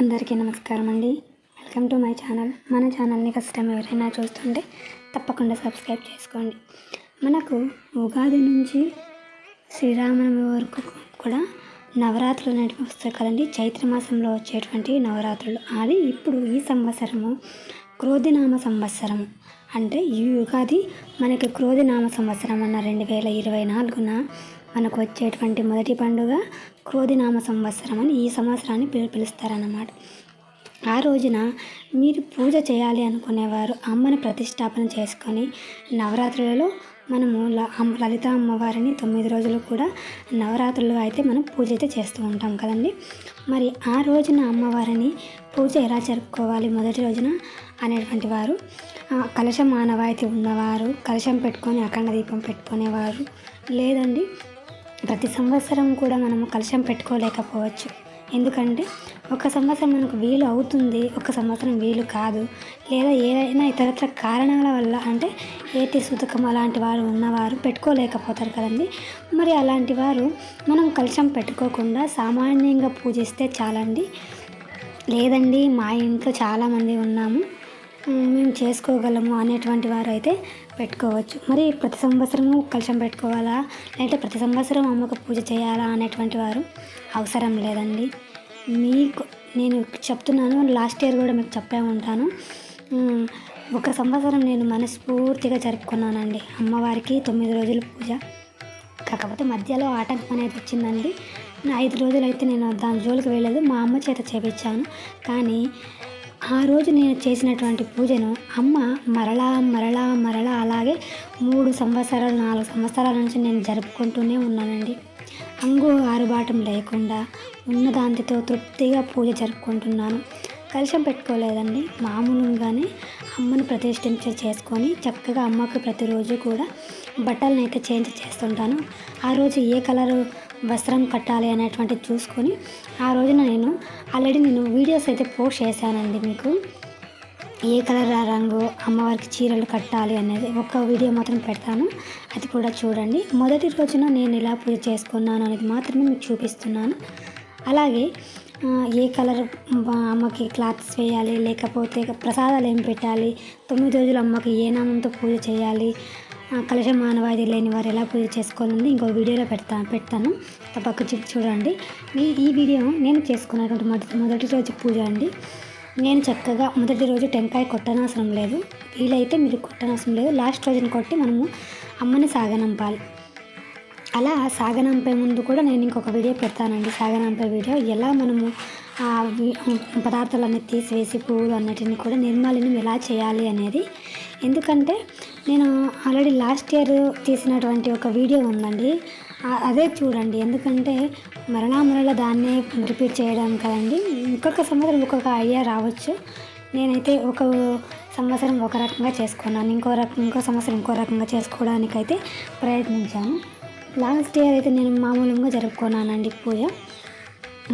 అందరికీ నమస్కారం అండి. Welcome to my channel. మన ఛానల్ని ఫస్ట్ టైం ఎవరైనా చూస్తుంటే తప్పకుండా సబ్స్క్రైబ్ చేసుకోండి. మనకు ఉగాది నుంచి శ్రీరామనవమి వరకు కూడా నవరాత్రులు అనేటివి పుస్తకాలండి చైత్రమాసంలో చైత్ర మాసంలో వచ్చేటువంటి నవరాత్రులు. అది ఇప్పుడు ఈ సంవత్సరము క్రోధినామ సంవత్సరం అంటే ఈ ఉగాది మనకి క్రోధినామ సంవత్సరం అన్న రెండు వేల ఇరవై నాలుగున మనకు వచ్చేటువంటి మొదటి పండుగ క్రోధినామ సంవత్సరం అని ఈ సంవత్సరాన్ని పిలు పిలుస్తారన్నమాట. ఆ రోజున మీరు పూజ చేయాలి అనుకునేవారు అమ్మని ప్రతిష్టాపన చేసుకొని నవరాత్రులలో మనము ల అమ్మ లలిత అమ్మవారిని తొమ్మిది రోజులు కూడా నవరాత్రులుగా అయితే మనం పూజ అయితే చేస్తూ ఉంటాం కదండి. మరి ఆ రోజున అమ్మవారిని పూజ ఎలా జరుపుకోవాలి మొదటి రోజున అనేటువంటి వారు కలశం ఆనవాయితీ ఉన్నవారు కలశం పెట్టుకొని అఖండ దీపం పెట్టుకునేవారు లేదండి ప్రతి సంవత్సరం కూడా మనము కలశం పెట్టుకోలేకపోవచ్చు. ఎందుకంటే ఒక సంవత్సరం మనకు వీలు అవుతుంది ఒక సంవత్సరం వీలు కాదు. లేదా ఏదైనా ఇతరత్ర కారణాల వల్ల అంటే ఏటి సూతకం అలాంటి వారు ఉన్నవారు పెట్టుకోలేకపోతారు కదండి. మరి అలాంటి వారు మనం కలశం పెట్టుకోకుండా సామాన్యంగా పూజిస్తే చాలండి. లేదండి మా ఇంట్లో చాలామంది ఉన్నాము. మేము చేసుకోగలము అనేటువంటి వారు అయితే పెట్టుకోవచ్చు. మరి ప్రతి సంవత్సరము కలశం పెట్టుకోవాలా? లేదంటే ప్రతి సంవత్సరం అమ్మకు పూజ చేయాలా అనేటువంటి వారు అవసరం లేదండి. మీకు నేను చెప్తున్నాను లాస్ట్ ఇయర్ కూడా మీకు చెప్పే ఉంటాను. ఒక సంవత్సరం నేను మనస్ఫూర్తిగా జరుపుకున్నానండి అమ్మవారికి తొమ్మిది రోజులు పూజ. కాకపోతే మధ్యలో ఆటంకం అనేది వచ్చిందండి. ఐదు రోజులు అయితే నేను దాని జోలికి వెళ్ళలేదు మా అమ్మ చేత చేపించాను. కానీ ఆ రోజు నేను చేసినటువంటి పూజను అమ్మ మరలా మరలా మరలా అలాగే మూడు సంవత్సరాలు నాలుగు సంవత్సరాల నుంచి నేను జరుపుకుంటూనే ఉన్నానండి. అంగు ఆరుబాటం లేకుండా ఉన్న దాంతితో తృప్తిగా పూజ జరుపుకుంటున్నాను. కలుషం పెట్టుకోలేదండి. మామూలుగానే అమ్మను ప్రతిష్ఠించ చేసుకొని చక్కగా అమ్మకు ప్రతిరోజు కూడా బట్టలను అయితే చేంజ్ చేస్తుంటాను. ఆ రోజు ఏ కలరు వస్త్రం కట్టాలి అనేటువంటిది చూసుకొని ఆ రోజున నేను ఆల్రెడీ నేను వీడియోస్ అయితే పోస్ట్ చేశానండి మీకు. ఏ కలర్ ఆ రంగు అమ్మవారికి చీరలు కట్టాలి అనేది ఒక వీడియో మాత్రం పెడతాను. అది కూడా చూడండి. మొదటి రోజున నేను ఎలా పూజ చేసుకున్నాను అనేది మాత్రమే మీకు చూపిస్తున్నాను. అలాగే ఏ కలర్ అమ్మకి క్లాత్స్ వేయాలి లేకపోతే ప్రసాదాలు ఏం పెట్టాలి తొమ్మిది రోజులు అమ్మకి ఏ నామంతో పూజ చేయాలి కలశ మానవాది లేని వారు ఎలా పూజ చేసుకోవాలని ఇంకో వీడియోలో పెడతా పెడతాను. తప్పక చూడండి. మీ ఈ వీడియో నేను చేసుకున్నటువంటి మొదటి మొదటి రోజు పూజ అండి. నేను చక్కగా మొదటి రోజు టెంకాయ కొట్టనవసరం లేదు. వీలైతే మీరు కొట్టనవసరం లేదు. లాస్ట్ రోజున కొట్టి మనము అమ్మని సాగనంపాలి. అలా సాగనంపే ముందు కూడా నేను ఇంకొక వీడియో పెడతానండి. సాగనంపే వీడియో ఎలా మనము పదార్థాలన్నీ తీసివేసి పువ్వులు అన్నిటిని కూడా నిర్మాల్యం ఎలా చేయాలి అనేది. ఎందుకంటే నేను ఆల్రెడీ లాస్ట్ ఇయర్ తీసినటువంటి ఒక వీడియో ఉందండి. అదే చూడండి. ఎందుకంటే మరలా మరలా దాన్నే రిపీట్ చేయడం కదండి. ఇంకొక సంవత్సరం ఒక్కొక్క ఐడియా రావచ్చు. నేనైతే ఒక సంవత్సరం ఒక రకంగా చేసుకున్నాను. ఇంకో రకం ఇంకో సంవత్సరం ఇంకో రకంగా చేసుకోవడానికైతే ప్రయత్నించాను. లాస్ట్ ఇయర్ అయితే నేను మామూలుగా జరుపుకున్నానండి పూజ.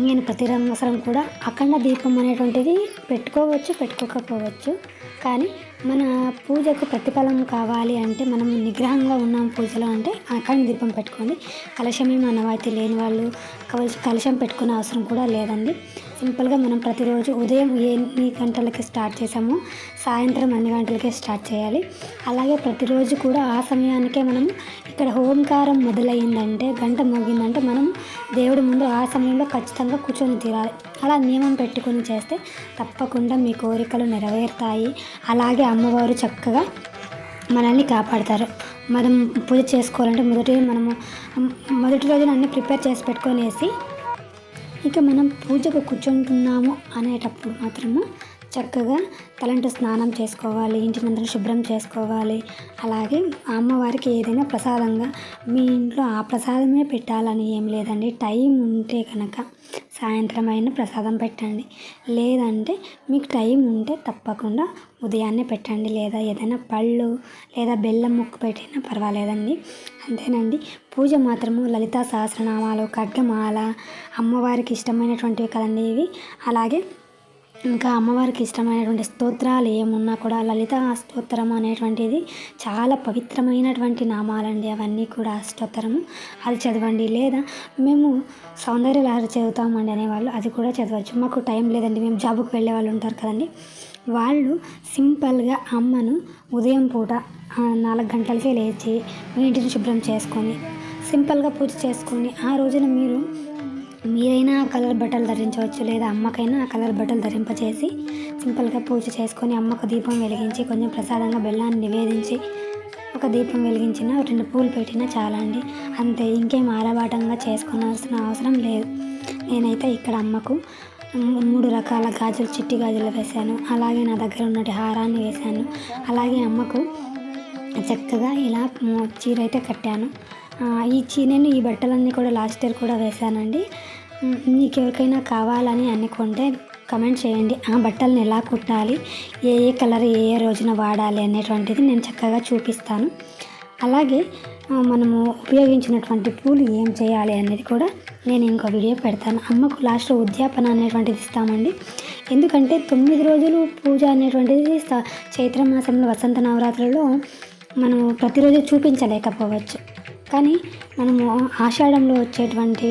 నేను ప్రతి సంవత్సరం కూడా అఖండ దీపం అనేటువంటిది పెట్టుకోవచ్చు పెట్టుకోకపోవచ్చు. కానీ మన పూజకు ప్రతిఫలం కావాలి అంటే మనం నిగ్రహంగా ఉన్నాం పూజలో అంటే అఖండ దీపం పెట్టుకోండి. కలశమే మనవాయితీ లేని వాళ్ళు కలశం పెట్టుకునే అవసరం కూడా లేదండి. సింపుల్గా మనం ప్రతిరోజు ఉదయం ఎన్ని గంటలకి స్టార్ట్ చేసాము. సాయంత్రం అన్ని గంటలకే స్టార్ట్ చేయాలి. అలాగే ప్రతిరోజు కూడా ఆ సమయానికే మనం ఇక్కడ ఓంకారం మొదలైందంటే గంట మోగిందంటే మనం దేవుడి ముందు ఆ సమయంలో ఖచ్చితంగా కూర్చొని తీరాలి. అలా నియమం పెట్టుకొని చేస్తే తప్పకుండా మీ కోరికలు నెరవేరుతాయి. అలాగే అమ్మవారు చక్కగా మనల్ని కాపాడతారు. మనం పూజ చేసుకోవాలంటే మొదటి మనము మొదటి రోజున అన్ని ప్రిపేర్ చేసి పెట్టుకొనేసి ఇక మనం పూజకు కూర్చుంటున్నాము అనేటప్పుడు మాత్రము చక్కగా తలంటు స్నానం చేసుకోవాలి ఇంటినందరూ శుభ్రం చేసుకోవాలి. అలాగే అమ్మవారికి ఏదైనా ప్రసాదంగా మీ ఇంట్లో ఆ ప్రసాదమే పెట్టాలని ఏం లేదండి. టైం ఉంటే కనుక సాయంత్రం అయినా ప్రసాదం పెట్టండి. లేదంటే మీకు టైం ఉంటే తప్పకుండా ఉదయాన్నే పెట్టండి. లేదా ఏదైనా పళ్ళు లేదా బెల్లం ముక్కు పెట్టినా పర్వాలేదండి. అంతేనండి. పూజ మాత్రము లలితా సహస్రనామాలు ఖడ్గమాల అమ్మవారికి ఇష్టమైనటువంటివి కదండి ఇవి. అలాగే ఇంకా అమ్మవారికి ఇష్టమైనటువంటి స్తోత్రాలు ఏమున్నా కూడా లలిత స్తోత్రం అనేటువంటిది చాలా పవిత్రమైనటువంటి నామాలండి. అవన్నీ కూడా స్తోత్రము అది చదవండి. లేదా మేము సౌందర్య లహరి చదువుతామండి అనేవాళ్ళు అది కూడా చదవచ్చు. మాకు టైం లేదండి. మేము జాబుకు వెళ్ళే వాళ్ళు ఉంటారు కదండి. వాళ్ళు సింపుల్గా అమ్మను ఉదయం పూట నాలుగు గంటలకే లేచి ఇంటిని శుభ్రం చేసుకొని సింపుల్గా పూజ చేసుకొని ఆ రోజున మీరు మీరైనా కలర్ బట్టలు ధరించవచ్చు లేదా అమ్మకైనా కలర్ బట్టలు ధరింపచేసి సింపుల్గా పూజ చేసుకొని అమ్మకు దీపం వెలిగించి కొంచెం ప్రసాదంగా బెల్లాన్ని నివేదించి ఒక దీపం వెలిగించిన రెండు పూలు పెట్టినా చాలా అండి అంతే ఇంకేం ఆలవాటంగా చేసుకోవాల్సిన అవసరం లేదు. నేనైతే ఇక్కడ అమ్మకు మూడు రకాల గాజులు చిట్టి గాజులు వేశాను. అలాగే నా దగ్గర ఉన్నటి హారాన్ని వేశాను. అలాగే అమ్మకు చక్కగా ఇలా చీర అయితే కట్టాను ఈ చీరను ఈ బట్టలన్నీ కూడా లాస్ట్ ఇయర్ కూడా వేశానండి. మీకు ఎవరికైనా కావాలని అనుకుంటే కమెంట్ చేయండి. ఆ బట్టలను ఎలా కుట్టాలి? ఏ ఏ కలర్ ఏ ఏ రోజున వాడాలి అనేటువంటిది నేను చక్కగా చూపిస్తాను. అలాగే మనము ఉపయోగించినటువంటి పూలు ఏం చేయాలి అనేది కూడా నేను ఇంకో వీడియో పెడతాను. అమ్మకు లాస్ట్లో ఉద్యాపన అనేటువంటిది ఇస్తామండి. ఎందుకంటే తొమ్మిది రోజులు పూజ అనేటువంటిది చైత్ర మాసంలో వసంత నవరాత్రులలో మనం ప్రతిరోజు చూపించలేకపోవచ్చు. కానీ మనము ఆషాఢంలో వచ్చేటువంటి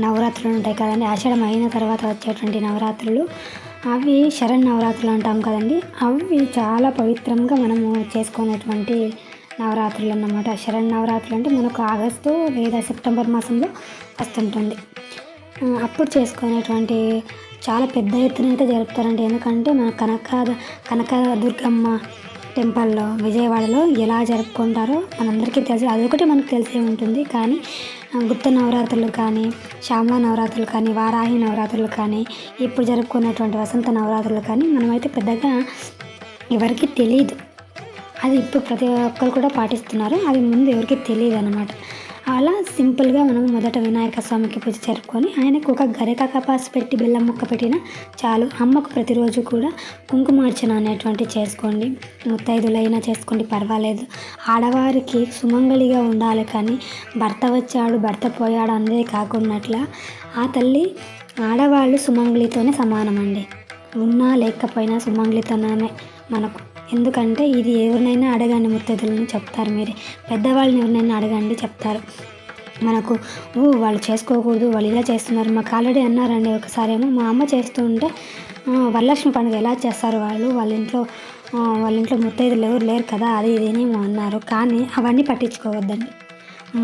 నవరాత్రులు ఉంటాయి కదండి. ఆషాఢం అయిన తర్వాత వచ్చేటువంటి నవరాత్రులు. అవి శరణ్ నవరాత్రులు అంటాం కదండి. అవి చాలా పవిత్రంగా మనము చేసుకునేటువంటి నవరాత్రులు అన్నమాట. శరణ్ నవరాత్రులు అంటే మనకు ఆగస్టు లేదా సెప్టెంబర్ మాసంలో వస్తుంటుంది. అప్పుడు చేసుకునేటువంటి చాలా పెద్ద ఎత్తున అయితే జరుపుతారండి. ఎందుకంటే మన కనక కనక దుర్గమ్మ టెంపుల్లో విజయవాడలో ఎలా జరుపుకుంటారో మనందరికీ తెలుసు అదొకటి మనకు తెలిసే ఉంటుంది. కానీ గుప్త నవరాత్రులు కానీ శ్యామల నవరాత్రులు కానీ వారాహి నవరాత్రులు కానీ ఇప్పుడు జరుపుకునేటువంటి వసంత నవరాత్రులు కానీ మనమైతే పెద్దగా ఎవరికి తెలియదు అది ఇప్పుడు ప్రతి ఒక్కరు కూడా పాటిస్తున్నారు. అది ముందు ఎవరికి తెలియదు అనమాట అలా సింపుల్గా మనం మొదట వినాయక స్వామికి పూజ జరుపుకొని ఆయనకు ఒక గరిక కపాసు పెట్టి బెల్లం ముక్క పెట్టినా చాలు. అమ్మకు ప్రతిరోజు కూడా కుంకుమార్చన అనేటువంటి చేసుకోండి. ముత్తైదులైనా చేసుకోండి పర్వాలేదు. ఆడవారికి సుమంగళిగా ఉండాలి కానీ భర్త వచ్చాడు భర్త పోయాడు అనేది కాకున్నట్ల ఆ తల్లి ఆడవాళ్ళు సుమంగళితోనే సమానం అండి ఉన్నా లేకపోయినా సుమంగళితోనే మనకు. ఎందుకంటే ఇది ఎవరినైనా అడగండి ముత్తైదులని చెప్తారు మీరే. పెద్దవాళ్ళని ఎవరినైనా అడగండి చెప్తారు. మనకు ఓ వాళ్ళు చేసుకోకూడదు వాళ్ళు ఇలా చేస్తున్నారు. మాకు ఆల్రెడీ అన్నారండి ఒకసారి ఏమో. మా అమ్మ చేస్తూ ఉంటే వరలక్ష్మి పండుగ ఎలా చేస్తారు వాళ్ళు? వాళ్ళ ఇంట్లో వాళ్ళ ఇంట్లో ముత్తైదులు ఎవరు లేరు కదా అది ఇదేనేమో అన్నారు. కానీ అవన్నీ పట్టించుకోవద్దండి.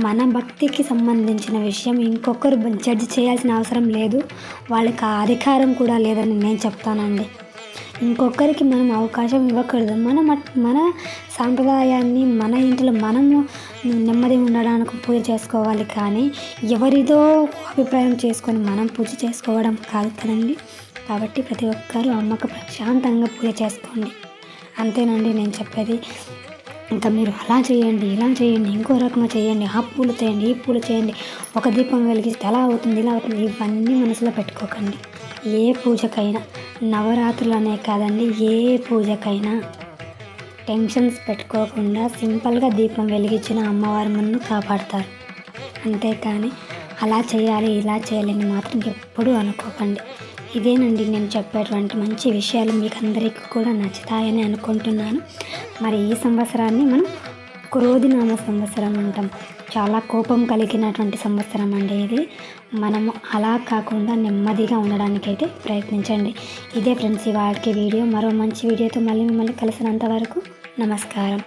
మన భక్తికి సంబంధించిన విషయం. ఇంకొకరు జడ్జి చేయాల్సిన అవసరం లేదు. వాళ్ళకి ఆ అధికారం కూడా లేదని నేను చెప్తానండి. ఇంకొకరికి మనం అవకాశం ఇవ్వకూడదు. మన మన సాంప్రదాయాన్ని మన ఇంట్లో మనము నెమ్మది ఉండడానికి పూజ చేసుకోవాలి కానీ ఎవరిదో అభిప్రాయం చేసుకొని మనం పూజ చేసుకోవడం కాదు కదండి. కాబట్టి ప్రతి ఒక్కరూ అమ్మకు ప్రశాంతంగా పూజ చేసుకోండి. అంతేనండి నేను చెప్పేది. ఇంకా మీరు అలా చేయండి ఇలా చేయండి ఇంకో రకంగా చేయండి ఆ పూలు చేయండి ఈ పూలు చేయండి ఒక దీపం వెలిగిస్తే అలా అవుతుంది ఇలా అవుతుంది ఇవన్నీ మనసులో పెట్టుకోకండి. ఏ పూజకైనా. నవరాత్రులు అనే కాదండి ఏ పూజకైనా. టెన్షన్స్ పెట్టుకోకుండా సింపుల్గా దీపం వెలిగించిన అమ్మవారి ముందు కాపాడతారు. అంతేకాని అలా చేయాలి ఇలా చేయాలని మాత్రం ఎప్పుడూ అనుకోకండి. ఇదేనండి నేను చెప్పేటువంటి మంచి విషయాలు మీకు అందరికీ కూడా నచ్చుతాయని అనుకుంటున్నాను. మరి ఈ సంవత్సరాన్ని మనం క్రోధినామ సంవత్సరం అంటాం. చాలా కోపం కలిగినటువంటి సంవత్సరం అండి ఇది. మనము అలా కాకుండా నెమ్మదిగా ఉండడానికైతే ప్రయత్నించండి. ఇదే ఫ్రెండ్స్ ఇవాళకి వీడియో. మరో మంచి వీడియోతో మళ్ళీ మిమ్మల్ని కలిసినంత వరకు నమస్కారం.